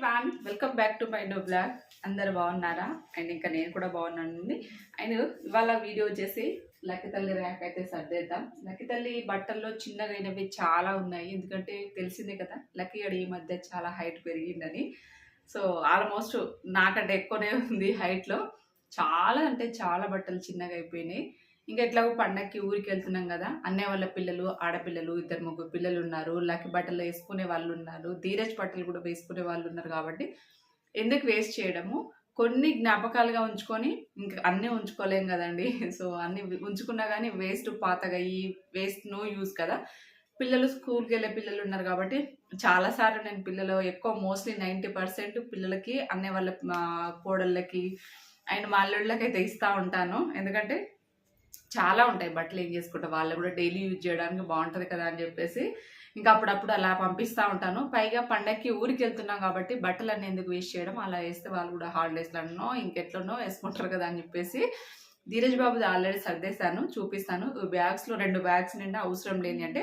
Everyone welcome back to my no blog అందరు బాగున్నారా? And ఇంకా నేను కూడా బాగున్నానండి అండ్. ఇవాళ వీడియో వచ్చేసి లక్కి తల్లి ర్యాక్ అయితే సర్దేద్దాం. లక్కి తల్లి బట్టల్లో చిన్నగా అయినవి చాలా ఉన్నాయి. ఎందుకంటే తెలిసిందే కదా లక్కీ గడి ఈ మధ్య చాలా హైట్ పెరిగిందని. సో ఆల్మోస్ట్ నాకంటే ఎక్కువనే ఉంది హైట్లో చాలా అంటే చాలా బట్టలు చిన్నగా అయిపోయినాయి. ఇంకా ఎట్లాగో పండక్కి ఊరికి వెళ్తున్నాం కదా. అన్నయ్య వాళ్ళ పిల్లలు ఆడపిల్లలు ఇద్దరు ముగ్గురు పిల్లలు ఉన్నారు. లకి బట్టలు వేసుకునే వాళ్ళు ఉన్నారు. ధీరజ్ బట్టలు కూడా వేసుకునే వాళ్ళు ఉన్నారు కాబట్టి ఎందుకు వేస్ట్ చేయడము? కొన్ని జ్ఞాపకాలుగా ఉంచుకొని ఇంకా అన్నీ ఉంచుకోలేం కదండి. సో అన్ని ఉంచుకున్నా కానీ వేస్ట్ పాతగా ఈ వేస్ట్ నో యూస్ కదా. పిల్లలు స్కూల్కి వెళ్ళే పిల్లలు ఉన్నారు కాబట్టి చాలాసార్లు నేను పిల్లలు ఎక్కువ మోస్ట్లీ నైంటీ పర్సెంట్ పిల్లలకి అన్నయ్య వాళ్ళ కోడళ్ళకి అండ్ మా అల్లుళ్ళకి అయితే ఇస్తూ ఉంటాను. ఎందుకంటే చాలా ఉంటాయి బట్టలు ఏం చేసుకుంటా వాళ్ళు కూడా డైలీ యూజ్ చేయడానికి బాగుంటుంది కదా అని చెప్పేసి ఇంకా అప్పుడప్పుడు అలా పంపిస్తూ ఉంటాను. పైగా పండక్కి ఊరికి వెళ్తున్నాం కాబట్టి బట్టలు అన్నీ ఎందుకు వేస్ట్ చేయడం అలా వేస్తే వాళ్ళు కూడా హాలిడేస్లోనో ఇంకెట్లనో వేసుకుంటారు కదా అని చెప్పేసి ధీరజ్ బాబుది ఆల్రెడీ సర్దేశాను చూపిస్తాను. బ్యాగ్స్లో రెండు బ్యాగ్స్ నిండా అవసరం లేని అంటే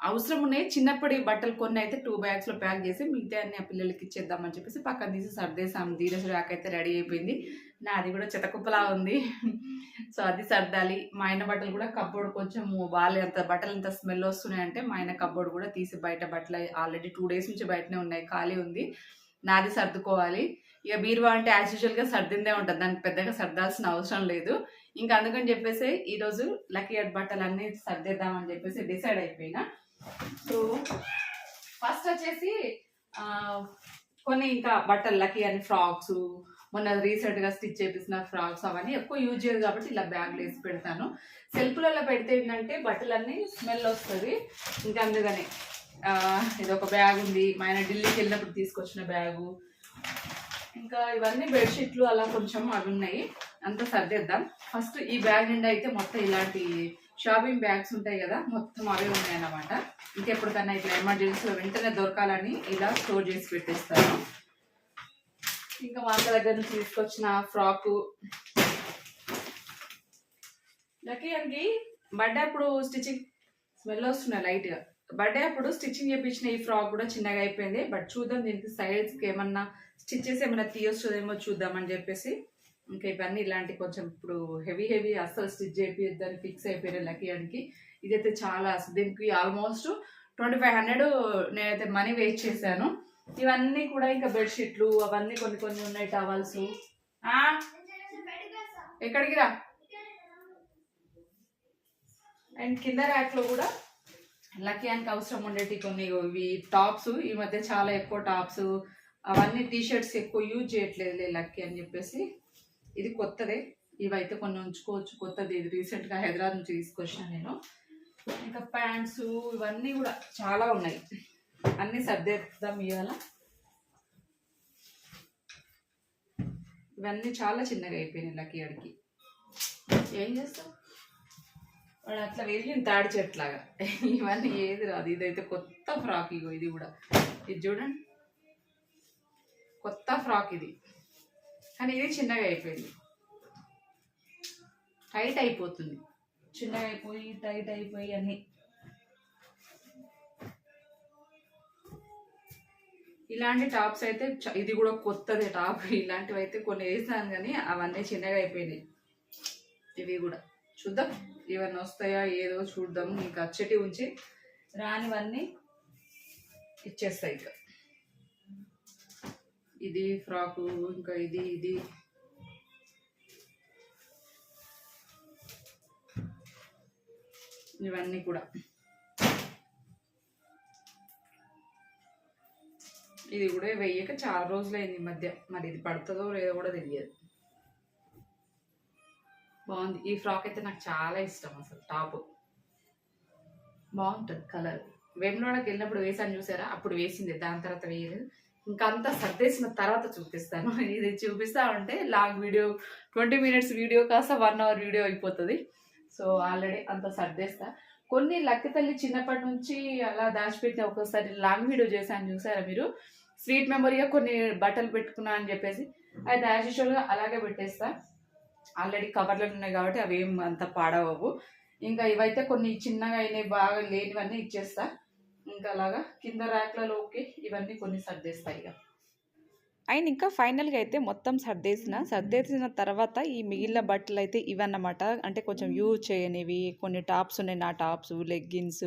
అవసరం ఉన్నాయి. చిన్నప్పటి బట్టలు కొన్ని అయితే టూ బ్యాగ్స్లో ప్యాక్ చేసి మిగతా అన్ని ఆ పిల్లలకి ఇచ్చేద్దామని చెప్పేసి పక్కన తీసి సర్దేశాము ధీరజ్ ర్యాక్ అయితే రెడీ అయిపోయింది. నాది కూడా చితకుప్పలా ఉంది. సో అది సర్దాలి. మా ఆయన బట్టలు కూడా కబ్బోర్డ్ కొంచెం వాళ్ళ అంత బట్టలు ఎంత స్మెల్ వస్తున్నాయంటే మా ఆయన కబ్బోర్డ్ కూడా తీసి బయట బట్టలు ఆల్రెడీ టూ డేస్ నుంచి బయటనే ఉన్నాయి ఖాళీ ఉంది. నాది సర్దుకోవాలి. ఇక బీరువా అంటే యాజ్ యూజువల్గా సర్దిందే ఉంటుంది. దానికి పెద్దగా సర్దాల్సిన అవసరం లేదు. ఇంకా అందుకని చెప్పేసి ఈరోజు లక్కీ అడ్ బట్టలు అన్నీ సర్దేద్దామని చెప్పేసి డిసైడ్ అయిపోయినా. సో ఫస్ట్ వచ్చేసి కొన్ని ఇంకా బట్టలు లక్కీ అని ఫ్రాక్స్ మొన్న రీసెంట్గా స్టిచ్ చేపించిన ఫ్రాక్స్ అవన్నీ ఎక్కువ యూజ్ చేయదు కాబట్టి ఇలా బ్యాగ్లో వేసి పెడతాను. సెల్ఫ్లలో పెడితే ఏంటంటే బట్టలన్నీ స్మెల్ వస్తుంది. ఇంకా అందుకనే ఇది ఒక బ్యాగ్ ఉంది. మా ఆయన ఢిల్లీకి వెళ్ళినప్పుడు తీసుకొచ్చిన బ్యాగు. ఇంకా ఇవన్నీ బెడ్షీట్లు అలా కొంచెం అవి ఉన్నాయి. అంతా సర్దేద్దాం. ఫస్ట్ ఈ బ్యాగ్ నిండా అయితే మొత్తం ఇలాంటి షాపింగ్ బ్యాగ్స్ ఉంటాయి కదా మొత్తం అవే ఉన్నాయి అన్నమాట ఇంకెప్పటికన్నా ఇట్లా ఎమర్జెన్సీలో వెంటనే దొరకాలని ఇలా స్టోర్ చేసి పెట్టేస్తాను. ఇంకా మా అక్క దగ్గర నుంచి తీసుకొచ్చిన ఫ్రాకు. లక్కీ అండి బర్త్డే అప్పుడు స్టిచ్చింగ్ స్మెల్ వస్తున్నాయి లైట్గా. బర్త్డే అప్పుడు స్టిచ్చింగ్ చేయించిన ఈ ఫ్రాక్ కూడా చిన్నగా అయిపోయింది. బట్ చూద్దాం దీనికి సైడ్స్కి ఏమన్నా స్టిచ్చెస్ ఏమన్నా తీయొస్తుందేమో చూద్దామని చెప్పేసి. ఇంకా ఇవన్నీ ఇలాంటి కొంచెం ఇప్పుడు హెవీ హెవీ అస్సలు స్టిచ్ చేయించడానికి ఫిక్స్ అయిపోయిన లక్కీ అడికి ఇదైతే చాలా దీనికి ఆల్మోస్ట్ ట్వంటీ ఫైవ్ హండ్రెడ్ నేనైతే మనీ వేస్ట్ చేశాను. ఇవన్నీ కూడా ఇంకా బెడ్షీట్లు అవన్నీ కొన్ని కొన్ని ఉన్నాయి టవల్స్ ఎక్కడికి రా అండ్ కింద ర్యాక్లో కూడా లక్కీ అనికి అవసరం ఉండేటి కొన్ని ఇవి టాప్స్. ఈ మధ్య చాలా ఎక్కువ టాప్స్. అవన్నీ టీషర్ట్స్ ఎక్కువ యూజ్ చేయట్లేదు లక్కీ అని చెప్పేసి. ఇది కొత్తదే. ఇవైతే కొన్ని ఉంచుకోవచ్చు. కొత్తది. ఇది రీసెంట్గా హైదరాబాద్ నుంచి తీసుకొచ్చిన నేను. ఇంకా ప్యాంట్స్ ఇవన్నీ కూడా చాలా ఉన్నాయి. అన్నీ సర్దేద్దాం ఇవాళ. ఇవన్నీ చాలా చిన్నగా అయిపోయినాయి లక్కీ అడికి. ఏం చేస్తాం వాడు అట్లా వెళ్ళింది తాడి చెట్లాగా. ఇవన్నీ ఏది రాదు. ఇదైతే కొత్త ఫ్రాక్ ఇగో ఇది కూడా. ఇది చూడండి. కొత్త ఫ్రాక్ ఇది. కానీ ఇది చిన్నగా అయిపోయింది. టైట్ అయిపోతుంది. చిన్నగా అయిపోయి టైట్ అయిపోయి అన్నీ. ఇలాంటి టాప్స్ అయితే చ- ఇది కూడా కొత్తదే టాప్. ఇలాంటివి అయితే కొన్ని వేసాను కానీ అవన్నీ చిన్నగా అయిపోయినాయి. ఇవి కూడా. చూద్దాం. ఇవన్నీ వస్తాయా? ఏదో చూద్దాం. ఇంకా అచ్చటి ఉంచి రానివన్నీ ఇచ్చేస్తాయి ఇంకా. ఇది ఫ్రాకు ఇంకా ఇది ఇది. ఇవన్నీ కూడా. ఇది కూడా వెయ్యక చాలా రోజులైంది ఈ మధ్య. మరి ఇది పడుతుందో లేదో కూడా తెలియదు. బాగుంది. ఈ ఫ్రాక్ అయితే నాకు చాలా ఇష్టం అసలు టాప్. బాగుంటుంది కలర్. వేములోకి వెళ్ళినప్పుడు వేసాను చూసారా? అప్పుడు వేసింది దాని తర్వాత వేయలేదు. ఇంకా అంతా సర్దేసిన తర్వాత చూపిస్తాను. ఇది చూపిస్తా ఉంటే long video twenty minutes video కాస్త వన్ అవర్ వీడియో అయిపోతుంది. సో ఆల్రెడీ అంత సర్దేస్తా. కొన్ని లక్కి తల్లి చిన్నప్పటి నుంచి అలా దాచిపెట్టి ఒక్కోసారి లాంగ్ వీడియో చేశాను చూసారా మీరు? స్వీట్ మెమరీగా కొన్ని బట్టలు పెట్టుకున్నా అని చెప్పేసి. అది యాజ్ యూజువల్గా అలాగే పెట్టేస్తా. ఆల్రెడీ కవర్లు ఉన్నాయి కాబట్టి అవి ఏం అంత పాడవవు. ఇంకా ఇవైతే కొన్ని చిన్నగా అయినాయి బాగా లేనివన్నీ ఇచ్చేస్తా. ఇంకా అలాగా కింద ర్యాక్లలో ఓకే ఇవన్నీ కొన్ని సర్దేస్తాయి ఇక. అండ్ ఇంకా ఫైనల్గా అయితే మొత్తం సర్దేసిన సర్దేసిన తర్వాత ఈ మిగిలిన బట్టలు అయితే ఇవన్నమాట. అంటే కొంచెం యూజ్ చేయనివి కొన్ని టాప్స్ ఉన్నాయి నా టాప్స్ లెగ్గిన్స్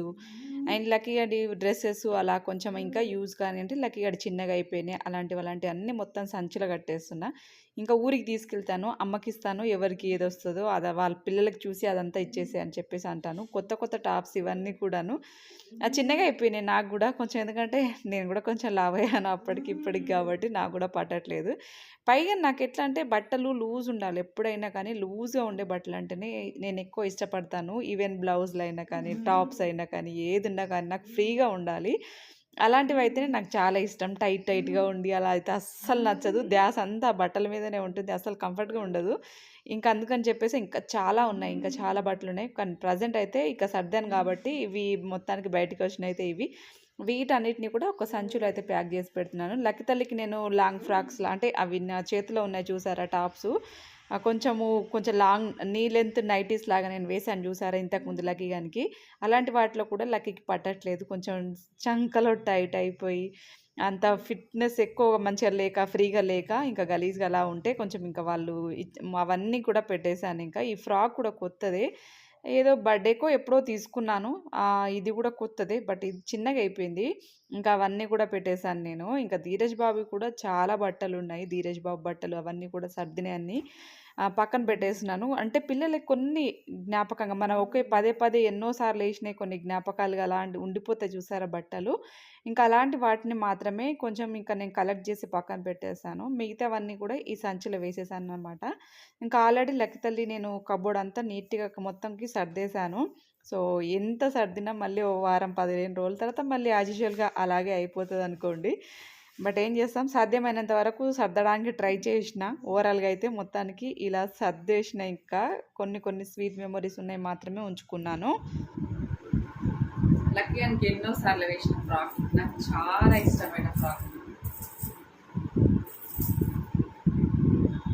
అండ్ లక్కీ గడి డ్రెస్సెస్ అలా కొంచెం ఇంకా యూజ్ కానీ అంటే లక్కీ గడి చిన్నగా అయిపోయినాయి. అలాంటివి అలాంటివి అన్నీ మొత్తం సంచిలో కట్టేస్తున్నా. ఇంకా ఊరికి తీసుకెళ్తాను అమ్మకి ఇస్తాను ఎవరికి ఏది వస్తుందో అది వాళ్ళ పిల్లలకి చూసి అదంతా ఇచ్చేసి అని చెప్పేసి అంటాను. కొత్త కొత్త టాప్స్ ఇవన్నీ కూడాను. ఆ చిన్నగా అయిపోయినాయి నాకు కూడా. కొంచెం ఎందుకంటే నేను కూడా కొంచెం లావ్ అయ్యాను అప్పటికి ఇప్పటికి కాబట్టి నాకు కూడా పట్టట్లేదు. పైగా నాకు ఎట్లా అంటే బట్టలు లూజ్ ఉండాలి. ఎప్పుడైనా కానీ లూజ్గా ఉండే బట్టలు అంటేనే నేను ఎక్కువ ఇష్టపడతాను. ఈవెన్ బ్లౌజులు అయినా కానీ టాప్స్ అయినా కానీ ఏది ఉన్నా కానీ నాకు ఫ్రీగా ఉండాలి. అలాంటివి అయితేనే నాకు చాలా ఇష్టం. టైట్ టైట్గా ఉండి అలా అయితే అస్సలు నచ్చదు. ధ్యాస అంతా బట్టల మీదనే ఉంటుంది. అసలు కంఫర్ట్గా ఉండదు. ఇంకా అందుకని చెప్పేసి ఇంకా చాలా ఉన్నాయి. ఇంకా చాలా బట్టలు ఉన్నాయి. కానీ ప్రజెంట్ అయితే ఇక సర్దాను కాబట్టి ఇవి మొత్తానికి బయటకు వచ్చినాయి అయితే ఇవి. వీటన్నిటిని కూడా ఒక సంచులో అయితే ప్యాక్ చేసి పెడుతున్నాను. లక్కీ తల్లికి నేను లాంగ్ ఫ్రాక్స్ అంటే అవి నా చేతిలో ఉన్నాయి చూసారా టాప్స్. కొంచెము కొంచెం లాంగ్ నీ లెంత్ నైటీస్ లాగా నేను వేసాను చూసారా ఇంతకు ముందు లక్కీ గానికి. అలాంటి వాటిలో కూడా లక్కీకి పట్టట్లేదు. కొంచెం చంకలో టైట్ అయిపోయి అంత ఫిట్నెస్ ఎక్కువ మంచిగా లేక ఫ్రీగా లేక ఇంకా గలీజ్గా అలా ఉంటే కొంచెం ఇంకా వాళ్ళు అవన్నీ కూడా పెట్టేశాను ఇంకా. ఈ ఫ్రాక్ కూడా కొత్తదే. ఏదో బర్త్డేకో ఎప్పుడో తీసుకున్నాను. ఇది కూడా కొత్తదే బట్ ఇది చిన్నగా అయిపోయింది. ఇంకా అవన్నీ కూడా పెట్టేశాను నేను. ఇంకా ధీరజ్ బాబు కూడా చాలా బట్టలు ఉన్నాయి. ధీరజ్ బాబు బట్టలు అవన్నీ కూడా సర్దినాయి అన్నీ. పక్కన పెట్టేసినాను. అంటే పిల్లలకి కొన్ని జ్ఞాపకంగా మనం ఒకే పదే పదే ఎన్నోసార్లు వేసినాయి కొన్ని జ్ఞాపకాలుగా అలాంటి ఉండిపోతాయి చూసారా బట్టలు. ఇంకా అలాంటి వాటిని మాత్రమే కొంచెం ఇంకా నేను కలెక్ట్ చేసి పక్కన పెట్టేశాను. మిగతావన్నీ కూడా ఈ సంచిలో వేసేసాను అనమాట ఇంకా ఆల్రెడీ లెక్కతల్లి నేను కబోర్డ్ అంతా నీట్గా మొత్తంకి సర్దేశాను. సో ఎంత సర్దినా మళ్ళీ ఓ వారం పదిహేను రోజుల తర్వాత మళ్ళీ యాజ్ యూజువల్గా అలాగే అయిపోతుంది అనుకోండి బట్ ఏం చేస్తాం? సాధ్యమైనంత వరకు సర్దడానికి ట్రై చేసిన ఓవరాల్గా అయితే మొత్తానికి ఇలా సర్దేసిన ఇంకా కొన్ని కొన్ని స్వీట్ మెమరీస్ ఉన్నాయి మాత్రమే ఉంచుకున్నాను. లక్కీ అనికి ఎన్నో సార్లు వేసిన ఫ్రాక్. నాకు చాలా ఇష్టమైన ఫ్రాక్.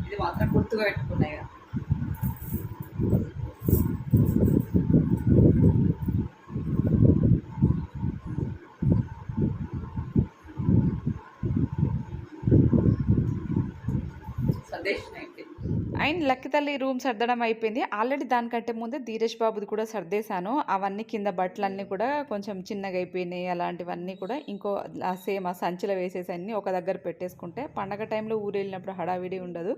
ఇది మాత్రం గుర్తుగా పెట్టుకున్నాయి కదా సర్దేశం అయిపోయింది అండ్ లక్కీ తల్లి రూమ్ సర్దడం అయిపోయింది. ఆల్రెడీ దానికంటే ముందే ధీరజ్ బాబుది కూడా సర్దేశాను. అవన్నీ కింద బట్టలన్నీ కూడా కొంచెం చిన్నగా అయిపోయినాయి. అలాంటివన్నీ కూడా ఇంకో సేమ్ ఆ సంచిలో వేసేసి అన్నీ ఒక దగ్గర పెట్టేసుకుంటే పండగ టైంలో ఊరు వెళ్ళినప్పుడు హడావిడి ఉండదు.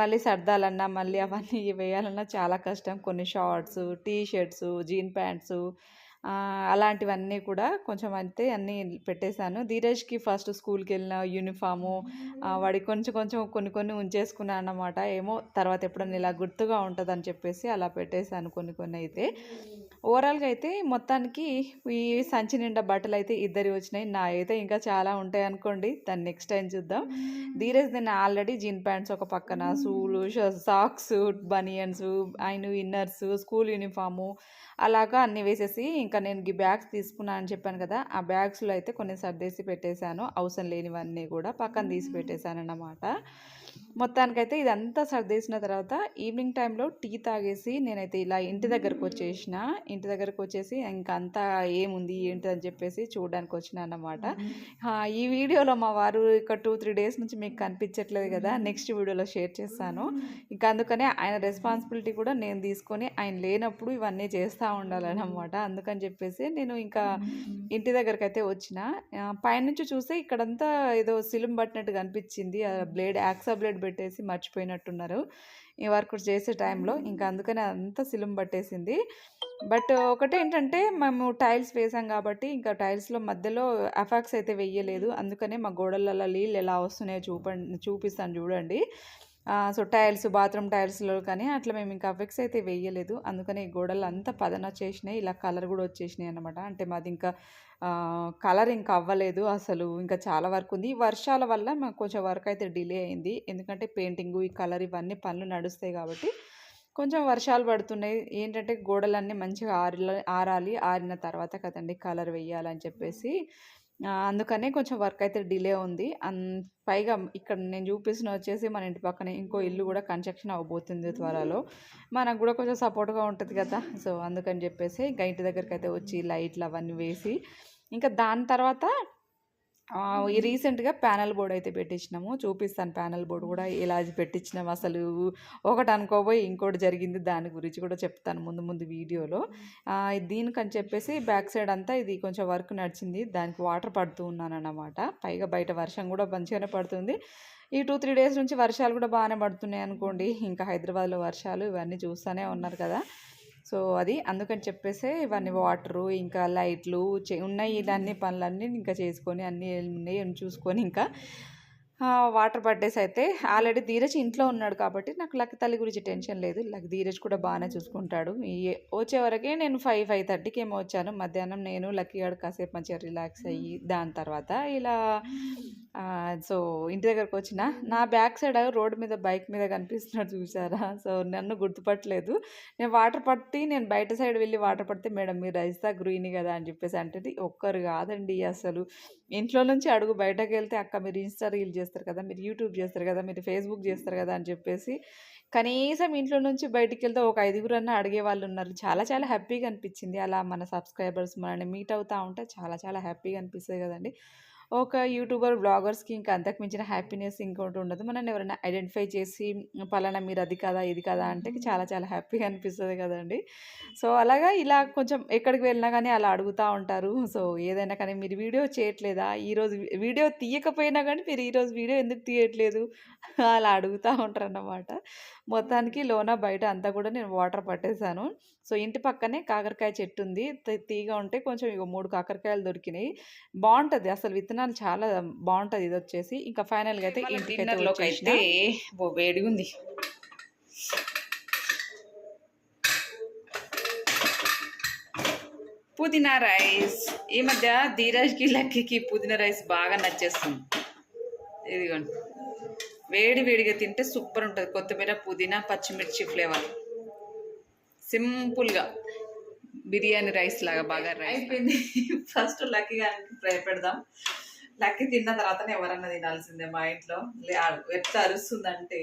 మళ్ళీ సర్దాలన్నా మళ్ళీ అవన్నీ వేయాలన్నా చాలా కష్టం. కొన్ని shorts T shirts jean pants అలాంటివన్నీ కూడా కొంచెం అయితే అన్నీ పెట్టేశాను. ధీరజ్కి ఫస్ట్ స్కూల్కి వెళ్ళిన యూనిఫాము వాడికి కొంచెం కొంచెం కొన్ని కొన్ని ఉంచేసుకున్నాను అన్నమాట. ఏమో తర్వాత ఎప్పుడన్నా ఇలా గుర్తుగా ఉంటుందని చెప్పేసి అలా పెట్టేశాను కొన్ని కొన్ని అయితే. ఓవరాల్గా అయితే మొత్తానికి ఈ సంచి నిండా బట్టలు అయితే ఇద్దరి వచ్చినాయి. నా అయితే ఇంకా చాలా ఉంటాయి అనుకోండి. దాన్ని నెక్స్ట్ టైం చూద్దాం. ధీరజ్ నేను ఆల్రెడీ జీన్ ప్యాంట్స్ ఒక పక్కన షూలు సాక్స్ బనియన్స్ ఆయన ఇన్నర్స్ స్కూల్ యూనిఫాము అలాగా అన్నీ వేసేసి ఇంకా నేను ఈ బ్యాగ్స్ తీసుకున్నాను అని చెప్పాను కదా ఆ బ్యాగ్స్లో అయితే కొన్ని సర్దేసి పెట్టేశాను. అవసరం లేనివన్నీ కూడా పక్కన తీసి పెట్టేశాను అన్నమాట మొత్తానికైతే ఇదంతా సర్దేసిన తర్వాత ఈవినింగ్ టైంలో టీ తాగేసి నేనైతే ఇలా ఇంటి దగ్గరకు వచ్చేసిన. ఇంటి దగ్గరకు వచ్చేసి ఇంకా అంతా ఏముంది ఏంటి అని చెప్పేసి చూడడానికి వచ్చిన అన్నమాట ఈ వీడియోలో మా వారు ఇక టూ త్రీ డేస్ నుంచి మీకు కనిపించట్లేదు కదా నెక్స్ట్ వీడియోలో షేర్ చేస్తాను. ఇంకా అందుకనే ఆయన రెస్పాన్సిబిలిటీ కూడా నేను తీసుకొని ఆయన లేనప్పుడు ఇవన్నీ చేస్తూ ఉండాలన్నమాట. అందుకని చెప్పేసి నేను ఇంకా ఇంటి దగ్గరికి అయితే వచ్చిన పైనుంచి చూస్తే ఇక్కడంతా ఏదో సిలుం పట్టినట్టు కనిపించింది. బ్లేడ్ యాక్సా బ్లేడ్ పెట్టేసి మర్చిపోయినట్టున్నారు. ఈ వర్క్ చేసే టైంలో ఇంకా అందుకని అంతా సిలుం పట్టేసింది. బట్ ఒకటి ఏంటంటే మేము టైల్స్ వేసాం కాబట్టి ఇంకా టైల్స్లో మధ్యలో అఫాక్స్ అయితే వెయ్యలేదు అందుకనే మా గోడలలో నీళ్ళు ఎలా వస్తున్నాయో చూపండి చూపిస్తాను చూడండి. సో టైల్స్ బాత్రూమ్ టైల్స్లో కానీ అట్లా మేము ఇంకా అఫెక్ట్స్ అయితే వేయలేదు. అందుకని గోడలు అంతా పదన చేసినాయి. ఇలా కలర్ కూడా వచ్చేసినాయి అనమాట అంటే మాది ఇంకా కలర్ ఇంకా అవ్వలేదు అసలు. ఇంకా చాలా వర్క్ ఉంది. ఈ వర్షాల వల్ల మాకు కొంచెం వర్క్ అయితే డిలే అయింది. ఎందుకంటే పెయింటింగ్ ఈ కలర్ ఇవన్నీ పనులు నడుస్తాయి కాబట్టి కొంచెం వర్షాలు పడుతున్నాయి. ఏంటంటే గోడలన్నీ మంచిగా ఆరి ఆరాలి. ఆరిన తర్వాత కదండి కలర్ వేయాలని చెప్పేసి అందుకనే కొంచెం వర్క్ అయితే డిలే ఉంది. అన్ పైగా ఇక్కడ నేను చూపిస్తున్న వచ్చేసి మన ఇంటి పక్కన ఇంకో ఇల్లు కూడా కన్స్ట్రక్షన్ అవ్వబోతుంది త్వరలో. మనకు కూడా కొంచెం సపోర్ట్గా ఉంటుంది కదా. సో అందుకని చెప్పేసి ఇంకా ఇంటి దగ్గరికి అయితే వచ్చి లైట్లు అవన్నీ వేసి ఇంకా దాని తర్వాత ఈ రీసెంట్‌గా ప్యానెల్ బోర్డ్ అయితే పెట్టించినాము. చూపిస్తాను ప్యానెల్ బోర్డ్ కూడా ఎలా పెట్టించినాం అసలు. ఒకటి అనుకోబోయి ఇంకోటి జరిగింది. దాని గురించి కూడా చెప్తాను ముందు ముందు వీడియోలో. దీనికని చెప్పేసి బ్యాక్ సైడ్ అంతా ఇది కొంచెం వర్క్ నడిచింది. దానికి వాటర్ పడుతూ ఉన్నానన్నమాట. పైగా బయట వర్షం కూడా మంచిగానే పడుతుంది. ఈ 2, 3 డేస్ నుంచి వర్షాలు కూడా బాగానే పడుతున్నాయి అనుకోండి. ఇంకా హైదరాబాద్‌లో వర్షాలు ఇవన్నీ చూస్తూనే ఉన్నారు కదా! సో, అది అందుకని చెప్పేసే ఇవన్నీ వాటరు, ఇంకా లైట్లు ఉన్నాయి ఇదన్నీ పనులన్నీ ఇంకా చేసుకొని అన్నీ ఉన్నాయి అని చూసుకొని ఇంకా వాటర్ పట్టేసి అయితే ఆల్రెడీ ధీరజ్ ఇంట్లో ఉన్నాడు కాబట్టి నాకు లక్కీ తల్లి గురించి టెన్షన్ లేదు. లక్ ధీరజ్ కూడా బాగానే చూసుకుంటాడు. ఈ వచ్చేవరకే నేను 5, 5:30కి ఏమో వచ్చాను. మధ్యాహ్నం నేను లక్కీ గాడు కాసేపు మంచిగా రిలాక్స్ అయ్యి దాని తర్వాత ఇలా సో, ఇంటి దగ్గరకు వచ్చిన నా బ్యాక్ సైడ్ రోడ్డు మీద బైక్ మీద కనిపిస్తున్నాడు చూసారా? సో, నన్ను గుర్తుపట్టలేదు. నేను వాటర్ పట్టి నేను బయట సైడ్ వెళ్ళి వాటర్ పడితే మేడం మీరు రైస్తా గ్రీన్ కదా! అని చెప్పేసి అంటే ఒక్కరు కాదండి అసలు. ఇంట్లో నుంచి అడుగు బయటకెళ్తే అక్క మీరు ఇన్‌స్టా రీల్ చేస్తారు కదా! మీరు యూట్యూబ్ చేస్తారు కదా! మీరు ఫేస్‌బుక్ చేస్తారు కదా! అని చెప్పేసి కనీసం ఇంట్లో నుంచి బయటికి వెళ్తే ఒక ఐదుగురన్నా అడిగేవాళ్ళు ఉన్నారు. చాలా చాలా హ్యాపీగా అనిపించింది. అలా మన సబ్స్క్రైబర్స్ మనల్ని మీట్ అవుతూ ఉంటే చాలా చాలా హ్యాపీగా అనిపిస్తుంది కదండీ! ఒక యూట్యూబర్, బ్లాగర్స్కి ఇంకా అంతకు మించిన హ్యాపీనెస్ ఇంకోటి ఉండదు. మనల్ని ఎవరైనా ఐడెంటిఫై చేసి పలానా మీరు అది కాదా, ఇది కాదా అంటే చాలా చాలా హ్యాపీగా అనిపిస్తుంది కదండి సో, అలాగా ఇలా కొంచెం ఎక్కడికి వెళ్ళినా కానీ అలా అడుగుతా ఉంటారు. సో, ఏదైనా కానీ మీరు వీడియో చేయట్లేదా? ఈరోజు వీడియో తీయకపోయినా కానీ మీరు ఈరోజు వీడియో ఎందుకు తీయట్లేదు? అలా అడుగుతా ఉంటారన్నమాట. మొత్తానికి లోన బయట అంతా కూడా నేను వాటర్ పట్టేసాను. సో, ఇంటి పక్కనే కాకరకాయ చెట్టు ఉంది. తీగ ఉంటే కొంచెం ఇగో 3 కాకరకాయలు దొరికినాయి. బావుంటది అసలు విత్తనాలు చాలా బావుంటది ఇదొచ్చేసి. ఇంకా ఫైనల్‌గా అయితే డిన్నర్‌లోకైతే వచ్చేసిన. ఓ వేడిగుంది. పుదీనా రైస్. ఈ మధ్య ధీరజ్‌కి, లక్కీకి పుదీనా రైస్ బాగా నచ్చేస్తుంది. ఇదిగోండి. వేడి వేడిగా తింటే సూపర్ ఉంటది. కొత్తిమీర, పుదీనా, పచ్చిమిర్చి ఫ్లేవర్. సింపుల్‌గా బిర్యానీ రైస్ లాగా బాగా అయిపోయింది. ఫస్ట్ లక్కీ గారికి ట్రై పెడదాం. లక్కీ తిన్న తర్వాతనే ఎవరన్నా తినాల్సిందే మా ఇంట్లో. లే ఎట్లా అరుస్తుందంటే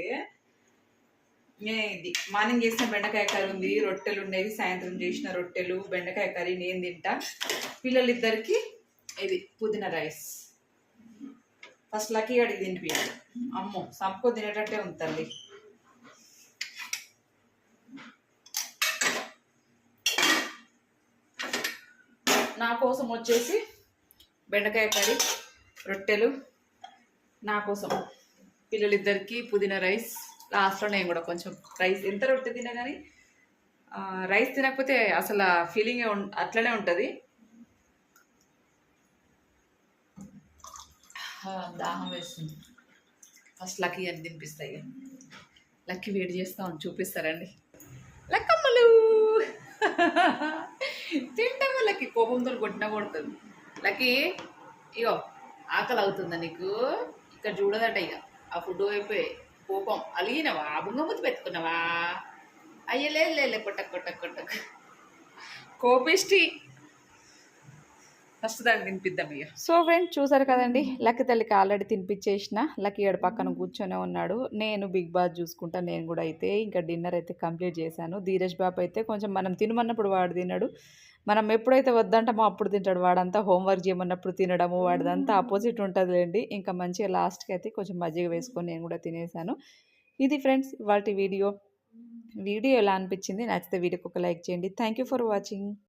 ఇది మార్నింగ్ చేసిన బెండకాయ కర్రీ ఉంది. రొట్టెలు ఉండేవి. సాయంత్రం చేసిన రొట్టెలు, బెండకాయ కర్రీ నేను తింటా. పిల్లలిద్దరికి ఇది పుదీనా రైస్. ఫస్ట్ లక్కీ గాడికి తినిపియాలి. అమ్మో! సంపుకొని తినేటట్టే ఉంది తల్లి. నా కోసం వచ్చేసి బెండకాయ కర్రీ, రొట్టెలు నా కోసం. పిల్లలిద్దరికి పుదీనా రైస్. లాస్ట్‌లో నేను కూడా కొంచెం రైస్ ఎంత రొట్టె తినా కానీ రైస్ తినకపోతే అసలు ఫీలింగ్ అట్లనే ఉంటుంది దాహం వేస్తుంది. ఫస్ట్ లక్కీ అని తినిపిస్తాయి లక్కీ వేడి చేస్తాం చూపిస్తారండి. లక్కమ్మలు తింటావు వాళ్ళకి కోపంతో కొట్టినా కొడుతుంది. లక్కీ ఇగో ఆకలి అవుతుందా నీకు? ఇక్కడ చూడదట ఇక ఆ ఫుడ్ అయిపోయి కోపం. అలిగినవా? బుంగమూతి పెట్టుకున్నావా? అయ్యలే లేలే కొట్టకు కొట్టకు కొట్టకు. కోపిష్టి. ఫస్ట్ దాన్ని తినిపిద్దాం సో, ఫ్రెండ్స్ చూసారు కదండి లక్కి తల్లికి ఆల్రెడీ తినిపించేసిన. లక్కి గడ పక్కన కూర్చొనే ఉన్నాడు. నేను బిగ్ బాస్ చూసుకుంటా నేను కూడా అయితే ఇంకా డిన్నర్ అయితే కంప్లీట్ చేశాను. ధీరజ్ బాబు అయితే కొంచెం మనం తినమన్నప్పుడు వాడు తిన్నాడు మనం ఎప్పుడైతే వద్దంటామో అప్పుడు తింటాడు. వాడంతా హోంవర్క్ చేయమన్నప్పుడు తినడము వాడిదంతా అపోజిట్ ఉంటదిలెండి. ఇంకా మంచిగా లాస్ట్‌కి అయితే కొంచెం మజ్జిగ వేసుకొని నేను కూడా తినేసాను. ఇది ఫ్రెండ్స్ వాటి వీడియో. వీడియో ఎలా అనిపించింది? నచ్చితే వీడియోకి ఒక లైక్ చేయండి. Thank you for watching.